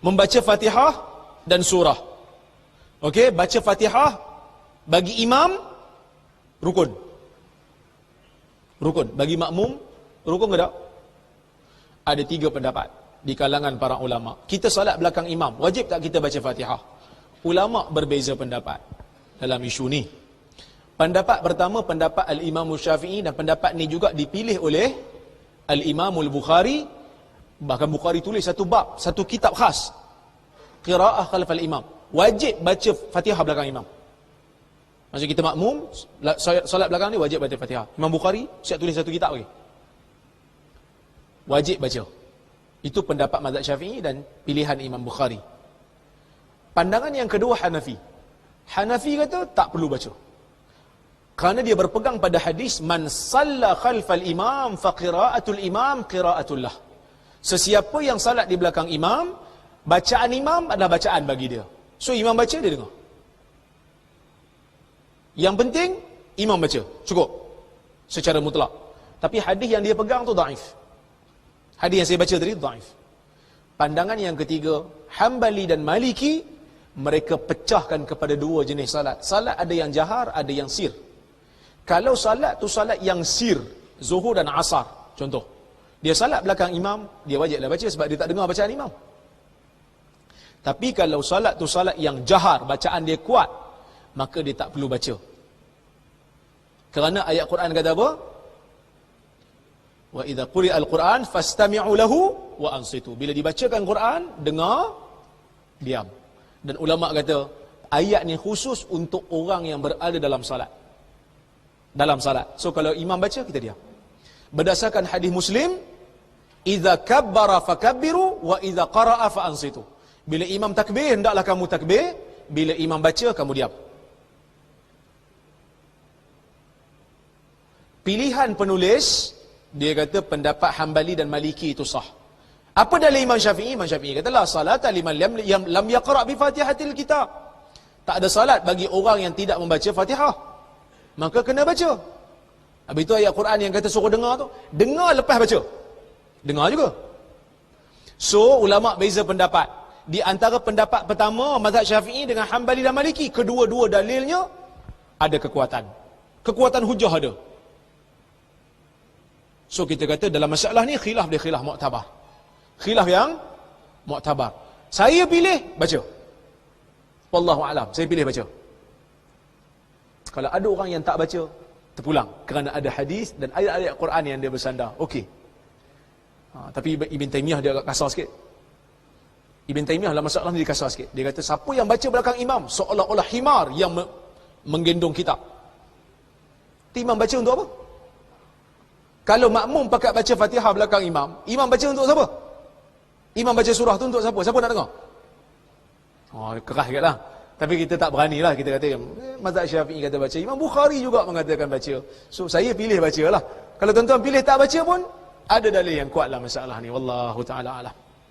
Membaca Fatihah dan surah. Okey, baca Fatihah bagi imam rukun. Rukun. Bagi makmum rukun ke tak? Ada tiga pendapat di kalangan para ulama. Kita salat belakang imam, wajib tak kita baca Fatihah? Ulama berbeza pendapat dalam isu ni. Pendapat pertama pendapat Al-Imam Syafi'i dan pendapat ni juga dipilih oleh Al-Imam Al-Bukhari bahkan Bukhari tulis satu bab, satu kitab khas qiraah khalf al-imam. Wajib baca Fatihah belakang imam. Maksud kita makmum solat belakang ni wajib baca Fatihah. Imam Bukhari siap tulis satu kitab lagi. Wajib baca. Itu pendapat mazhab Syafi'i dan pilihan Imam Bukhari. Pandangan yang kedua Hanafi. Hanafi kata tak perlu baca. Kerana dia berpegang pada hadis man salla khalfal imam fa qiraatul imam qiraatullah. Sesiapa yang salat di belakang imam, bacaan imam adalah bacaan bagi dia. So imam baca dia dengar. Yang penting imam baca, cukup. Secara mutlak. Tapi hadis yang dia pegang tu daif. Hadis yang saya baca tadi daif. Pandangan yang ketiga, Hambali dan Maliki mereka pecahkan kepada dua jenis salat. Salat ada yang jahar, ada yang sir. Kalau salat tu salat yang sir, zuhur dan asar, contoh. Dia salat belakang imam, dia wajiblah baca sebab dia tak dengar bacaan imam. Tapi kalau salat tu salat yang jahar, bacaan dia kuat, maka dia tak perlu baca. Kerana ayat Quran kata apa? Wa idza quri'a al-Quran fastami'u lahu wa ansitu. Bila dibacakan Quran, dengar, diam. Dan ulama kata ayat ni khusus untuk orang yang berada dalam salat dalam salat. So kalau imam baca kita diam. Berdasarkan hadis Muslim, "Idza kabbara fakabbiru wa idza qara'a fa ansitu." Bila imam takbir hendaklah kamu takbir, bila imam baca kamu diam. Pilihan penulis dia kata pendapat Hambali dan Maliki itu sah. Apa dalil Imam Syafi'i? Imam Syafi'i kata la salat liman lam lam, lam yaqra bi Fatihatil Kitab. Tak ada salat bagi orang yang tidak membaca Fatihah maka kena baca. Habis itu ayat Quran yang kata suruh dengar tu, dengar lepas baca. Dengar juga. So, ulama beza pendapat. Di antara pendapat pertama, mazhab syafi'i dengan hambali dan maliki, kedua-dua dalilnya ada kekuatan. Kekuatan hujah ada. So, kita kata dalam masalah ni, khilaf dia khilaf mu'tabar. Khilaf yang mu'tabar. Saya pilih baca. Wallahu alam, saya pilih baca. Kalau ada orang yang tak baca, terpulang. Kerana ada hadis dan ayat-ayat Quran yang dia bersandar. Okey. Ha, tapi Ibn Taymiyah dia agak kasar sikit. Ibn Taymiyah dalam masalah ni dia kasar sikit. Dia kata, siapa yang baca belakang imam, seolah-olah himar yang me menggendong kitab. Imam baca untuk apa? Kalau makmum pakat baca fatihah belakang imam, imam baca untuk siapa? Imam baca surah tu untuk siapa? Siapa nak dengar? Oh, keras sikit lah. Tapi kita tak berani lah kita kata eh, mazhab Syafi'i kata baca. Imam Bukhari juga mengatakan baca. So saya pilih baca lah. Kalau tuan-tuan pilih tak baca pun ada dalil yang kuat lah masalah ni. Wallahu taala alam.